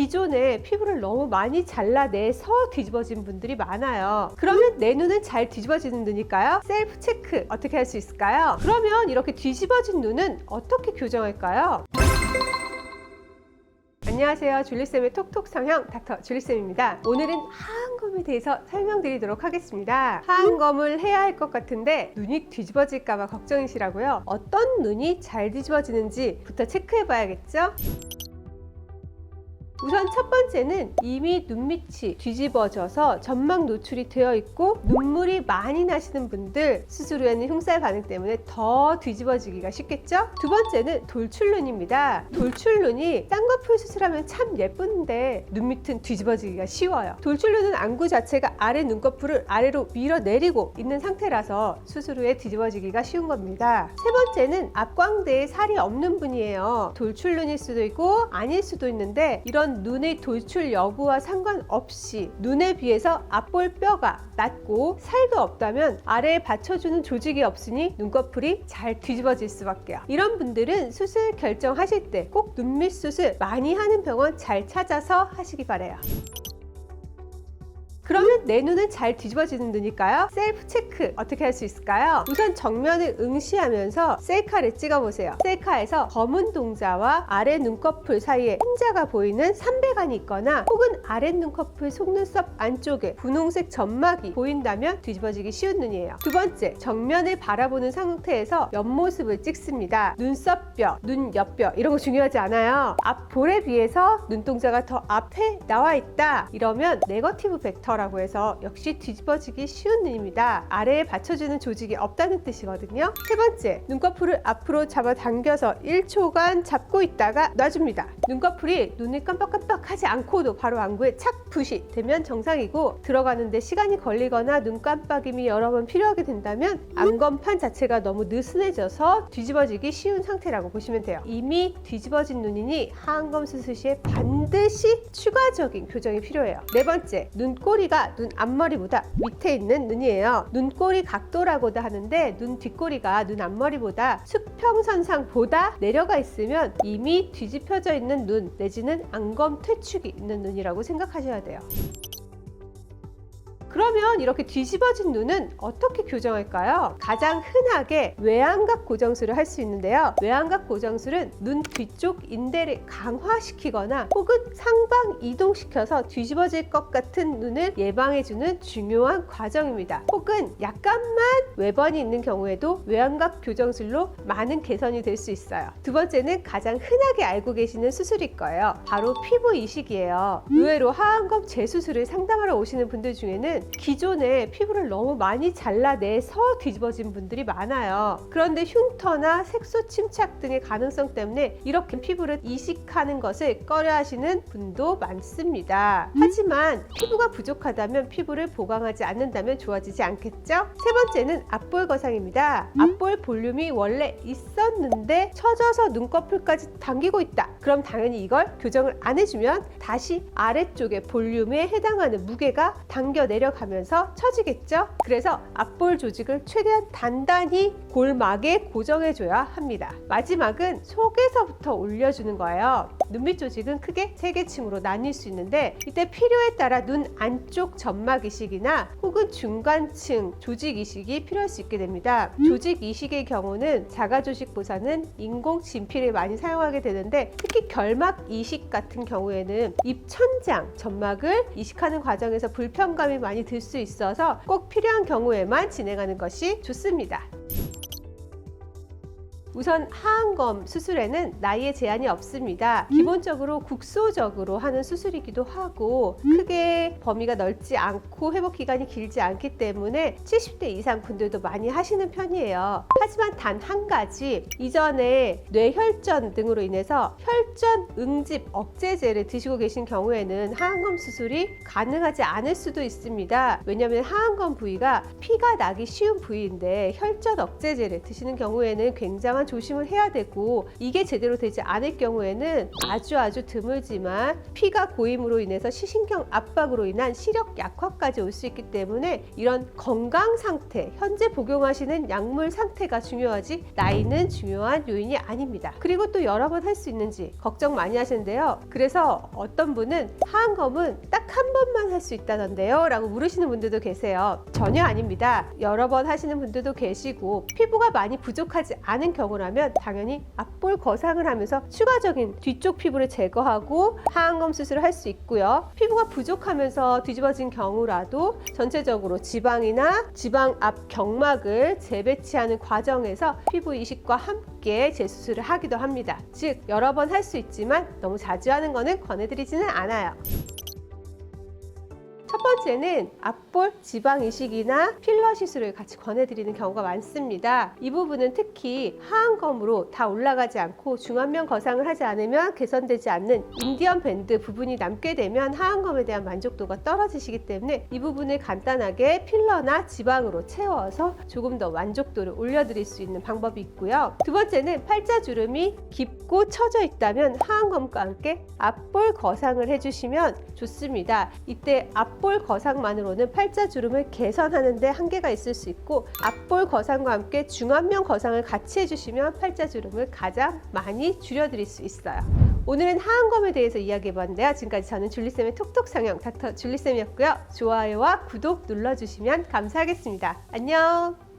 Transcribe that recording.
기존에 피부를 너무 많이 잘라내서 뒤집어진 분들이 많아요. 그러면 내 눈은 잘 뒤집어지는 눈일까요? 셀프 체크 어떻게 할 수 있을까요? 그러면 이렇게 뒤집어진 눈은 어떻게 교정할까요? 안녕하세요. 줄리쌤의 톡톡 성형 닥터 줄리쌤입니다. 오늘은 하안검에 대해서 설명드리도록 하겠습니다. 하안검을 해야 할 것 같은데 눈이 뒤집어질까봐 걱정이시라고요. 어떤 눈이 잘 뒤집어지는지부터 체크해 봐야겠죠? 우선 첫 번째는 이미 눈밑이 뒤집어져서 점막 노출이 되어 있고 눈물이 많이 나시는 분들 후에는 흉살 반응 때문에 더 뒤집어지기가 쉽겠죠? 두 번째는 돌출눈입니다. 돌출눈이 쌍꺼풀 수술하면 참 예쁜데 눈밑은 뒤집어지기가 쉬워요. 돌출눈은 안구 자체가 아래 눈꺼풀을 아래로 밀어내리고 있는 상태라서 수술 후에 뒤집어지기가 쉬운 겁니다. 세 번째는 앞광대에 살이 없는 분이에요. 돌출눈일 수도 있고 아닐 수도 있는데 이런 눈의 돌출 여부와 상관없이 눈에 비해서 앞볼 뼈가 낮고 살도 없다면 아래에 받쳐주는 조직이 없으니 눈꺼풀이 잘 뒤집어질 수밖에요. 이런 분들은 수술 결정하실 때 꼭 눈밑 수술 많이 하는 병원 잘 찾아서 하시기 바래요. 그러면 내 눈은 잘 뒤집어지는 눈일까요? 셀프 체크 어떻게 할 수 있을까요? 우선 정면을 응시하면서 셀카를 찍어보세요. 셀카에서 검은 동자와 아래 눈꺼풀 사이에 흰자가 보이는 삼배간이 있거나 혹은 아래 눈꺼풀 속눈썹 안쪽에 분홍색 점막이 보인다면 뒤집어지기 쉬운 눈이에요. 두 번째, 정면을 바라보는 상태에서 옆모습을 찍습니다. 눈썹뼈, 눈 옆뼈 이런 거 중요하지 않아요. 앞볼에 비해서 눈동자가 더 앞에 나와 있다. 이러면 네거티브 벡터라 고 해서 역시 뒤집어지기 쉬운 눈입니다. 아래에 받쳐주는 조직이 없다는 뜻이거든요. 세 번째, 눈꺼풀을 앞으로 잡아당겨서 1초간 잡고 있다가 놔줍니다. 눈꺼풀이 눈을 깜빡깜빡하지 않고도 바로 안구에 착 붓이 되면 정상이고 들어가는데 시간이 걸리거나 눈 깜빡임이 여러 번 필요하게 된다면 안검판 자체가 너무 느슨해져서 뒤집어지기 쉬운 상태라고 보시면 돼요. 이미 뒤집어진 눈이니 하안검 수술 시에 반드시 추가적인 교정이 필요해요. 네 번째, 눈꼬리가 눈 앞머리보다 밑에 있는 눈이에요. 눈꼬리 각도라고도 하는데 눈 뒷꼬리가 눈 앞머리보다 수평선상보다 내려가 있으면 이미 뒤집혀져 있는 눈 내지는 안검 퇴축이 있는 눈이라고 생각하셔야 돼요. 그러면 이렇게 뒤집어진 눈은 어떻게 교정할까요? 가장 흔하게 외안각 고정술을 할 수 있는데요. 외안각 고정술은 눈 뒤쪽 인대를 강화시키거나 혹은 상방 이동시켜서 뒤집어질 것 같은 눈을 예방해주는 중요한 과정입니다. 혹은 약간만 외번이 있는 경우에도 외안각 교정술로 많은 개선이 될 수 있어요. 두 번째는 가장 흔하게 알고 계시는 수술일 거예요. 바로 피부 이식이에요. 의외로 하안검 재수술을 상담하러 오시는 분들 중에는 기존에 피부를 너무 많이 잘라내서 뒤집어진 분들이 많아요. 그런데 흉터나 색소 침착 등의 가능성 때문에 이렇게 피부를 이식하는 것을 꺼려 하시는 분도 많습니다. 하지만 피부가 부족하다면 피부를 보강하지 않는다면 좋아지지 않겠죠? 세 번째는 앞볼 거상입니다. 앞볼 볼륨이 원래 있었는데 처져서 눈꺼풀까지 당기고 있다. 그럼 당연히 이걸 교정을 안 해주면 다시 아래쪽에 볼륨에 해당하는 무게가 당겨 내려가면서 처지겠죠? 그래서 앞볼 조직을 최대한 단단히 골막에 고정해줘야 합니다. 마지막은 속에서부터 올려주는 거예요. 눈밑 조직은 크게 세 개 층으로 나뉠 수 있는데 이때 필요에 따라 눈 안쪽 점막 이식이나 혹은 중간층 조직 이식이 필요할 수 있게 됩니다. 조직 이식의 경우는 자가 조직보다는 인공 진피를 많이 사용하게 되는데 특히 결막 이식 같은 경우에는 입 천장 점막을 이식하는 과정에서 불편감이 많이 들 수 있어서 꼭 필요한 경우에만 진행하는 것이 좋습니다. 우선 하안검 수술에는 나이에 제한이 없습니다. 기본적으로 국소적으로 하는 수술이기도 하고 크게 범위가 넓지 않고 회복 기간이 길지 않기 때문에 70대 이상 분들도 많이 하시는 편이에요. 하지만 단 한 가지 이전에 뇌혈전 등으로 인해서 혈전 응집 억제제를 드시고 계신 경우에는 하안검 수술이 가능하지 않을 수도 있습니다. 왜냐하면 하안검 부위가 피가 나기 쉬운 부위인데 혈전 억제제를 드시는 경우에는 굉장한 조심을 해야 되고 이게 제대로 되지 않을 경우에는 아주 아주 드물지만 피가 고임으로 인해서 시신경 압박으로 인한 시력 약화까지 올 수 있기 때문에 이런 건강 상태, 현재 복용하시는 약물 상태가 중요하지 나이는 중요한 요인이 아닙니다. 그리고 또 여러 번 할 수 있는지 걱정 많이 하시는데요. 그래서 어떤 분은 하안검은 딱 한 번만 할 수 있다던데요 라고 물으시는 분들도 계세요. 전혀 아닙니다. 여러 번 하시는 분들도 계시고 피부가 많이 부족하지 않은 경우라 면 당연히 앞볼 거상을 하면서 추가적인 뒤쪽 피부를 제거하고 하안검 수술을 할 수 있고요. 피부가 부족하면서 뒤집어진 경우라도 전체적으로 지방이나 지방 앞 경막을 재배치하는 과정에서 피부 이식과 함께 재수술을 하기도 합니다. 즉 여러 번 할 수 있지만 너무 자주 하는 거는 권해드리지는 않아요. 첫 번째는 앞볼 지방 이식이나 필러 시술을 같이 권해드리는 경우가 많습니다. 이 부분은 특히 하안검으로 다 올라가지 않고 중안면 거상을 하지 않으면 개선되지 않는 인디언 밴드 부분이 남게 되면 하안검에 대한 만족도가 떨어지시기 때문에 이 부분을 간단하게 필러나 지방으로 채워서 조금 더 만족도를 올려드릴 수 있는 방법이 있고요. 두 번째는 팔자주름이 깊고 처져 있다면 하안검과 함께 앞볼 거상을 해주시면 좋습니다. 이때 앞볼 거상만으로는 팔자주름을 개선하는 데 한계가 있을 수 있고 앞볼 거상과 함께 중안면 거상을 같이 해주시면 팔자주름을 가장 많이 줄여드릴 수 있어요. 오늘은 하안검에 대해서 이야기해봤는데요. 지금까지 저는 줄리쌤의 톡톡 상영 닥터 줄리쌤이었고요. 좋아요와 구독 눌러주시면 감사하겠습니다. 안녕!